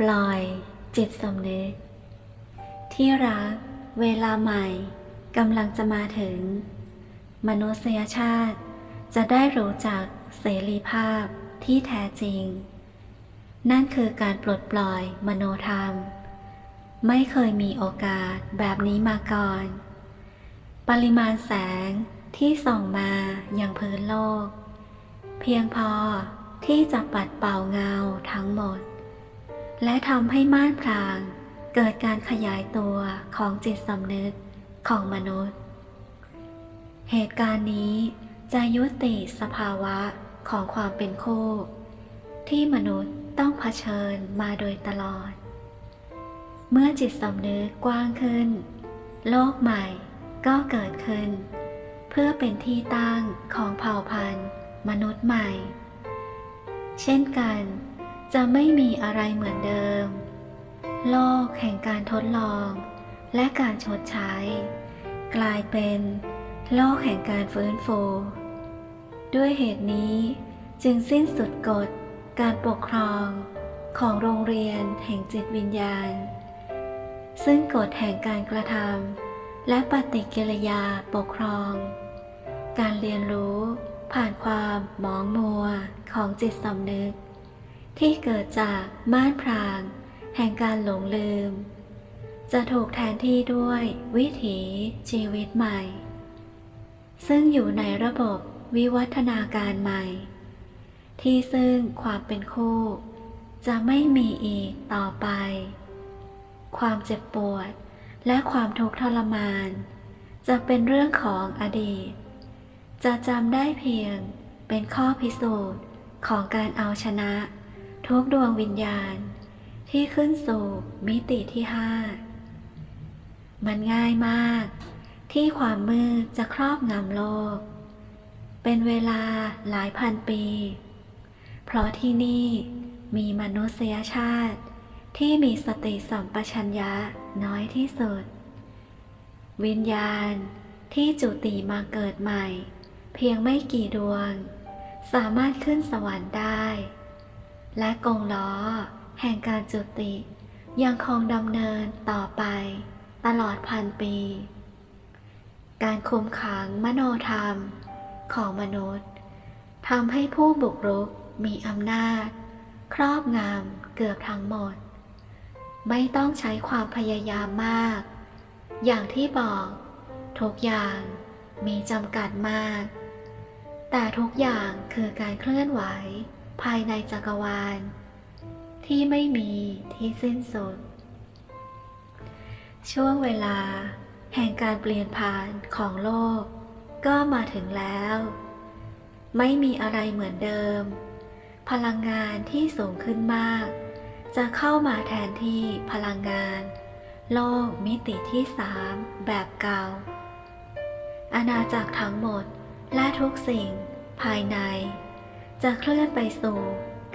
ปล่อยจิตสำนึก ที่รักเวลาใหม่กำลังจะมาถึง มนุษยชาติจะได้รู้จักเสรีภาพที่แท้จริง นั่นคือการปลดปล่อยมโนธรรม ไม่เคยมีโอกาสแบบนี้มาก่อน ปริมาณแสงที่ส่องมาอย่างพื้นโลก เพียงพอที่จะปัดเป่าเงาทั้งหมด และทำให้ม่านพราง เกิดการขยายตัวของจิตสำนึกของมนุษย์ เหตุการณ์นี้จะยุติสภาวะของความเป็นคู่ ที่มนุษย์ต้องเผชิญมาโดยตลอด เมื่อจิตสำนึกกว้างขึ้น โลกใหม่ก็เกิดขึ้น เพื่อเป็นที่ตั้งของเผ่าพันธุ์ มนุษย์ใหม่ เช่นกัน จะไม่มีอะไรเหมือนเดิม โลกแห่งการทดลอง และการชดใช้ กลายเป็นโลกแห่งการฟื้นฟู ด้วยเหตุนี้จึงสิ้นสุดกฎการปกครองของโรงเรียนแห่งจิตวิญญาณ ซึ่งกฎแห่งการกระทำและปฏิกิริยาปกครอง การเรียนรู้ผ่านความหมองมัวของจิตสำนึก ที่เกิดจากม่านพราง แห่งการหลงลืม จะถูกแทนที่ด้วยวิถีชีวิตใหม่ ซึ่งอยู่ในระบบวิวัฒนาการใหม่ ที่ซึ่งความเป็นคู่ จะไม่มีอีกต่อไป ความเจ็บปวดและความทุกข์ทรมาน จะเป็นเรื่องของอดีต จะจำได้เพียงเป็นข้อพิสูจน์ของการเอาชนะ ทุกดวงวิญญาณ ที่ขึ้นสู่มิติที่ห้ามันง่ายมาก ที่ความมืดจะครอบงำโลก เป็นเวลาหลายพันปี เพราะที่นี่มีมนุษยชาติที่มีสติสัมปชัญญะน้อยที่สุด วิญญาณที่จุติมาเกิดใหม่ เพียงไม่กี่ดวง สามารถขึ้นสวรรค์ได้ และกงล้อ แห่งการจุติ ยังคงดำเนินต่อไป ตลอดพันปี การคุมขังมโนธรรมของมนุษย์ทำให้ผู้บุกรุกมีอำนาจ ครอบงำเกือบทั้งหมด ไม่ต้องใช้ความพยายามมาก อย่างที่บอก ทุกอย่างมีจำกัดมาก แต่ทุกอย่างคือการเคลื่อนไหว ภายในจักรวาล ที่ไม่มีที่สิ้นสุด ช่วงเวลา แห่งการเปลี่ยนผ่านของโลก ก็มาถึงแล้ว ไม่มีอะไรเหมือนเดิม พลังงานที่สูงขึ้นมาก จะเข้ามาแทนที่พลังงาน โลกมิติที่สามแบบเก่า อาณาจักรทั้งหมดและทุกสิ่งภายใน จะเคลื่อนไปสู่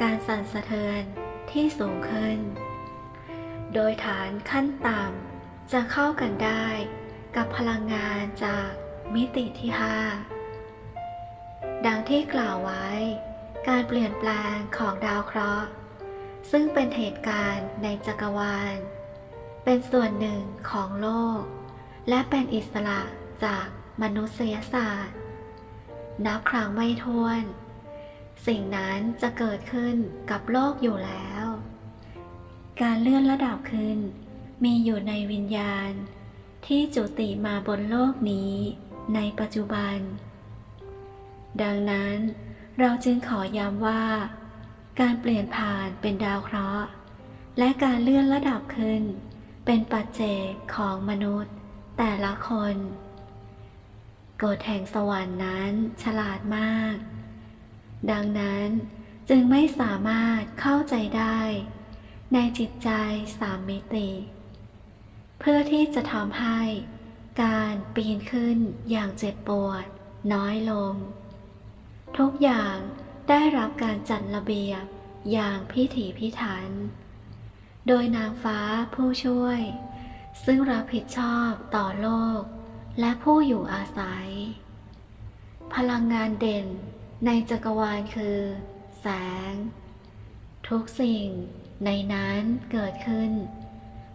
การสั่นสะเทือนที่สูงขึ้น โดยฐานขั้นต่ำจะเข้ากันได้กับพลังงานจากมิติที่ห้าดังที่กล่าวไว้ การเปลี่ยนแปลงของดาวเคราะห์ ซึ่งเป็นเหตุการณ์ในจักรวาล เป็นส่วนหนึ่งของโลก และเป็นอิสระจากมนุษยศาสตร์ นับครั้งไม่ถ้วน สิ่งนั้นจะเกิดขึ้นกับโลกอยู่แล้ว การเลื่อนระดับขึ้น มีอยู่ในวิญญาณ ที่จุติมาบนโลกนี้ในปัจจุบัน ดังนั้นเราจึงขอย้ำว่า การเปลี่ยนผ่านเป็นดาวเคราะห์ และการเลื่อนระดับขึ้น เป็นปัจเจกของมนุษย์ แต่ละคนกฎแห่งสวรรค์นั้นฉลาดมาก ดังนั้นจึงไม่สามารถเข้าใจได้ ในจิตใจสามมิติ เพื่อที่จะทำให้การปีนขึ้นอย่างเจ็บปวด น้อยลง ทุกอย่างได้รับการจัดระเบียบอย่างพิถีพิถัน โดยนางฟ้าผู้ช่วย ซึ่งรับผิดชอบต่อโลก และผู้อยู่อาศัย พลังงานเด่น ในจักรวาลคือ แสง ทุกสิ่งในนั้นเกิดขึ้น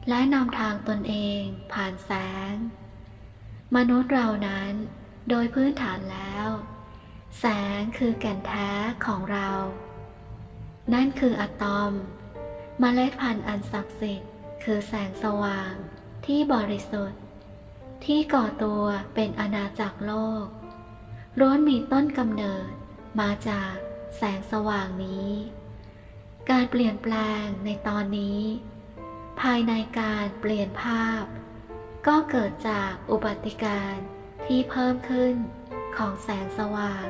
และนำทางตนเองผ่านแสง มนุษย์เรานั้นโดยพื้นฐานแล้ว แสงคือแก่นแท้ของเรา นั่นคืออะตอมมเมล็ดพันธุ์อันศักดิ์สิทธิ์คือแสงสว่างที่บริสุทธิ์ ที่ก่อตัวเป็นอาณาจักรโลกล้วนมีต้นกำเนิด มาจากแสงสว่างนี้ การเปลี่ยนแปลงในตอนนี้ ภายในการเปลี่ยนภาพ ก็เกิดจากอุบัติการที่เพิ่มขึ้นของแสงสว่าง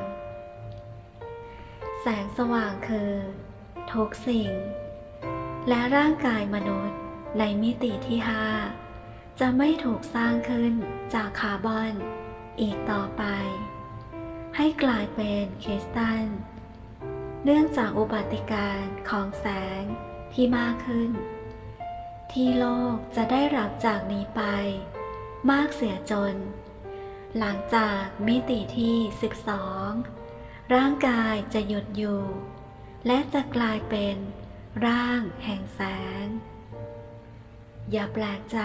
แสงสว่างคือ ทุกสิ่ง และร่างกายมนุษย์ในมิติที่ 5 จะไม่ถูกสร้างขึ้นจากคาร์บอนอีกต่อไป ให้กลายเป็นคริสตัล เนื่องจากอุบัติการณ์ของแสงที่มากขึ้น ที่โลกจะได้รับจากนี้ไป มากเสียจน หลังจากมิติที่ 12 ร่างกายจะหยุดอยู่ และจะกลายเป็นร่างแห่งแสง อย่าแปลกใจ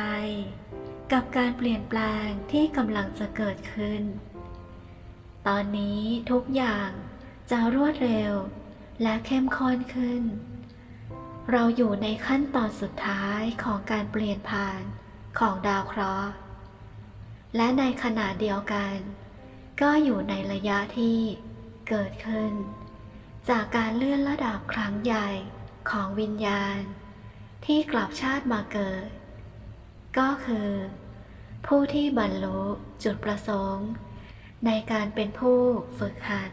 กับการเปลี่ยนแปลงที่กำลังจะเกิดขึ้น ตอนนี้ทุกอย่างจะรวดเร็วและเข้มข้นขึ้น เราอยู่ในขั้นตอนสุดท้ายของการเปลี่ยนผ่านของดาวเคราะห์ และในขณะเดียวกัน ก็อยู่ในระยะที่เกิดขึ้น จากการเลื่อนระดับครั้งใหญ่ของวิญญาณ ที่กลับชาติมาเกิด ก็คือ ผู้ที่บรรลุจุดประสงค์ ในการเป็นผู้ฝึกหัด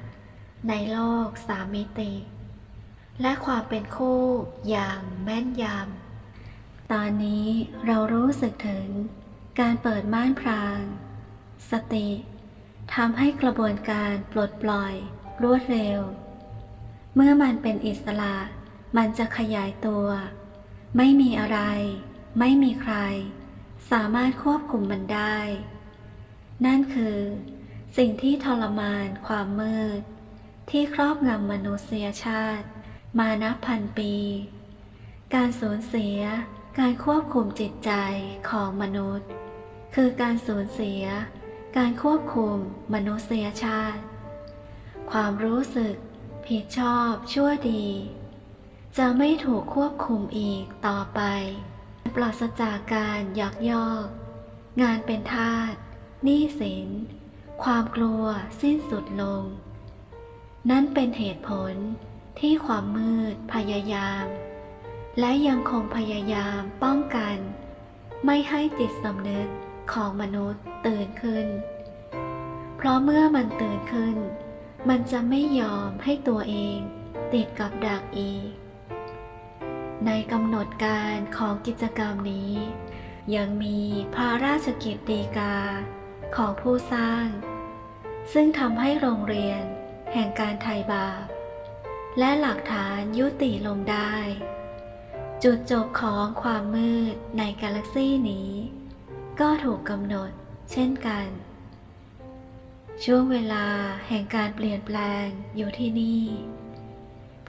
ในโลกสามมิติ และความเป็นคู่อย่างแม่นยำ ตอนนี้เรารู้สึกถึงการเปิดม่านพราง สติทำให้กระบวนการปลดปล่อย รวดเร็ว เมื่อมันเป็นอิสระ มันจะขยายตัว ไม่มีอะไร ไม่มีใคร สามารถควบคุมมันได้ นั่นคือ สิ่งที่ทรมานความมืด ที่ครอบงำมนุษยชาติ มานับพันปี การสูญเสียการควบคุมจิตใจของมนุษย์ คือการสูญเสีย การควบคุมมนุษยชาติ ความรู้สึก ผิดชอบชั่วดี จะไม่ถูกควบคุมอีกต่อไป ปราศจากการยักยอก งานเป็นทาสหนี้สิน ความกลัวสิ้นสุดลง นั่นเป็นเหตุผลที่ความมืดพยายาม และยังคงพยายามป้องกัน ไม่ให้จิตสำนึกของมนุษย์ตื่นขึ้น เพราะเมื่อมันตื่นขึ้น มันจะไม่ยอมให้ตัวเองติดกับดักอีก ในกำหนดการของกิจกรรมนี้ ยังมีพระราชกิจดีกา ของผู้สร้าง ซึ่งทำให้โรงเรียน แห่งการไถ่บาป และหลักฐานยุติลงได้ จุดจบของความมืดในกาแล็กซี่นี้ ก็ถูกกำหนดเช่นกัน ช่วงเวลาแห่งการเปลี่ยนแปลงอยู่ที่นี่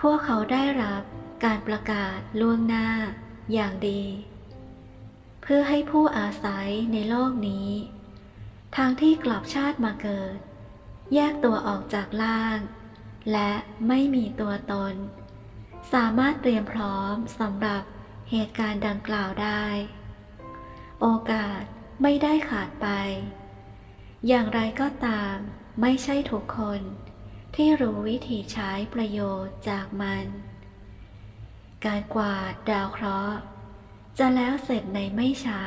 พวกเขาได้รับการประกาศล่วงหน้าอย่างดี เพื่อให้ผู้อาศัยในโลกนี้ ทางที่กลับชาติมาเกิด แยกตัวออกจากล่าง และไม่มีตัวตน สามารถเตรียมพร้อมสำหรับเหตุการณ์ดังกล่าวได้ โอกาสไม่ได้ขาดไป อย่างไรก็ตามไม่ใช่ทุกคนที่รู้วิธีใช้ประโยชน์จากมัน การกวาดดาวเคราะห์ จะแล้วเสร็จในไม่ช้า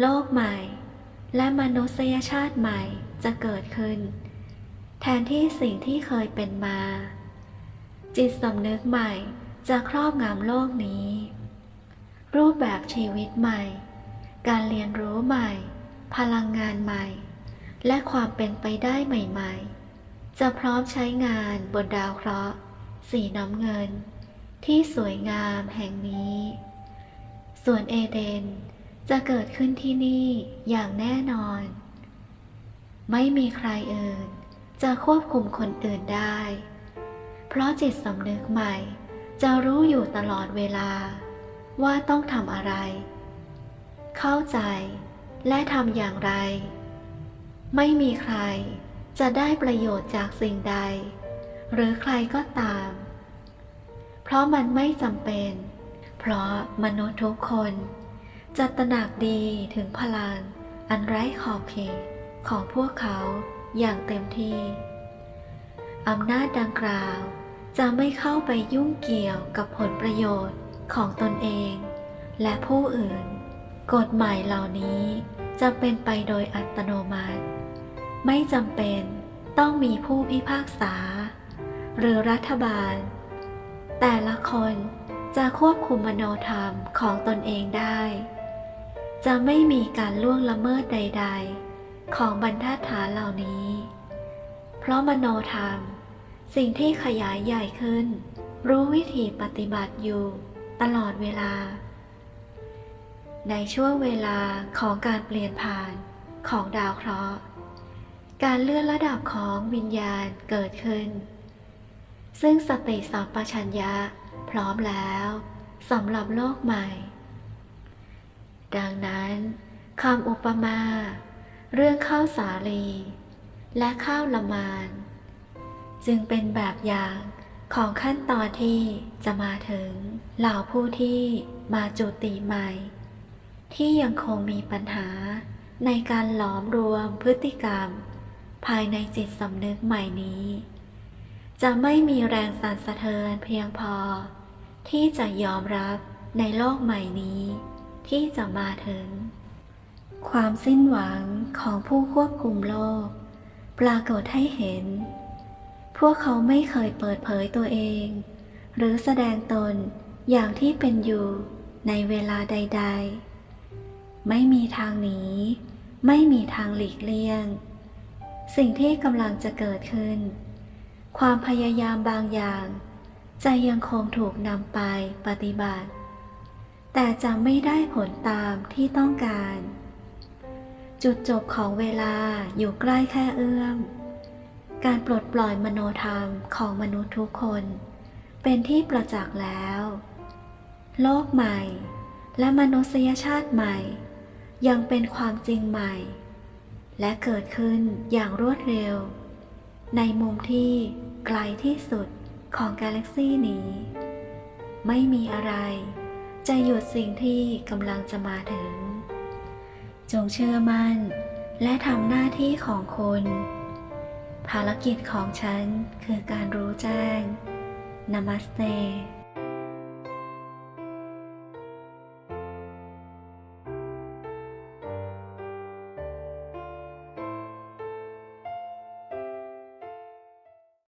โลกใหม่ และมนุษยชาติใหม่จะเกิดขึ้น แทนที่สิ่งที่เคยเป็นมา จิตสำนึกใหม่จะครอบงำโลกนี้ รูปแบบชีวิตใหม่ การเรียนรู้ใหม่ พลังงานใหม่ และความเป็นไปได้ใหม่ ๆ จะพร้อมใช้งานบนดาวเคราะห์ สีน้ำเงิน ที่สวยงามแห่งนี้ ส่วนเอเดน จะเกิดขึ้นที่นี่อย่างแน่นอน ไม่มีใครอื่นจะควบคุมคนอื่นได้ เพราะจิตสำนึกใหม่จะรู้อยู่ตลอดเวลา ว่าต้องทำอะไร เข้าใจและทำอย่างไร ไม่มีใครจะได้ประโยชน์จากสิ่งใด หรือใครก็ตาม เพราะมันไม่จำเป็น เพราะมนุษย์ทุกคน จะตระหนักดีถึงพลัง อันไร้ขอบเขตของพวกเขาอย่างเต็มที่อำนาจดังกล่าวจะไม่เข้าไปยุ่งเกี่ยวกับผลประโยชน์ของตนเอง และผู้อื่น กฎหมายเหล่านี้จะเป็นไปโดยอัตโนมัติ ไม่จำเป็นต้องมีผู้พิพากษา หรือรัฐบาล แต่ละคนจะควบคุมมโนธรรมของตนเองได้ จะไม่มีการล่วงละเมิดใด ๆ ของบรรทัดฐานเหล่านี้ เพราะมโนธรรม สิ่งที่ขยายใหญ่ขึ้น รู้วิธีปฏิบัติอยู่ ตลอดเวลา ในช่วงเวลาของการเปลี่ยนผ่านของดาวเคราะห์ การเลื่อนระดับของวิญญาณเกิดขึ้น ซึ่งสติสัมปชัญญะพร้อมแล้วสำหรับโลกใหม่ ดังนั้นคำอุปมา เรื่องข้าวสาลี และข้าวละมาน จึงเป็นแบบอย่างของขั้นตอนที่จะมาถึงเหล่าผู้ที่มาจุติใหม่ ที่ยังคงมีปัญหาในการหลอมรวมพฤติกรรม ภายในจิตสำนึกใหม่นี้ จะไม่มีแรงสั่นสะเทือนเพียงพอ ที่จะยอมรับในโลกใหม่นี้ ที่จะมาถึง ความสิ้นหวังของผู้ควบคุมโลก ปรากฏให้เห็น พวกเขาไม่เคยเปิดเผยตัวเอง หรือแสดงตนอย่างที่เป็นอยู่ในเวลาใด ๆ ไม่มีทางหนีไม่มีทางหลีกเลี่ยง สิ่งที่กำลังจะเกิดขึ้น ความพยายามบางอย่าง จะยังคงถูกนำไปปฏิบัติ แต่จะไม่ได้ผลตามที่ต้องการ จุดจบของเวลาอยู่ใกล้แค่เอื้อม การปลดปล่อยมโนธรรมของมนุษย์ทุกคน เป็นที่ประจักษ์แล้ว โลกใหม่ และมนุษยชาติใหม่ ยังเป็นความจริงใหม่ และเกิดขึ้นอย่างรวดเร็ว ในมุมที่ไกลที่สุดของกาแล็กซีนี้ ไม่มีอะไร จะหยุดสิ่งที่กำลังจะมาถึง จงเชื่อมั่น และทำหน้าที่ของคนภารกิจของฉันคือการรู้แจ้งนามัสเต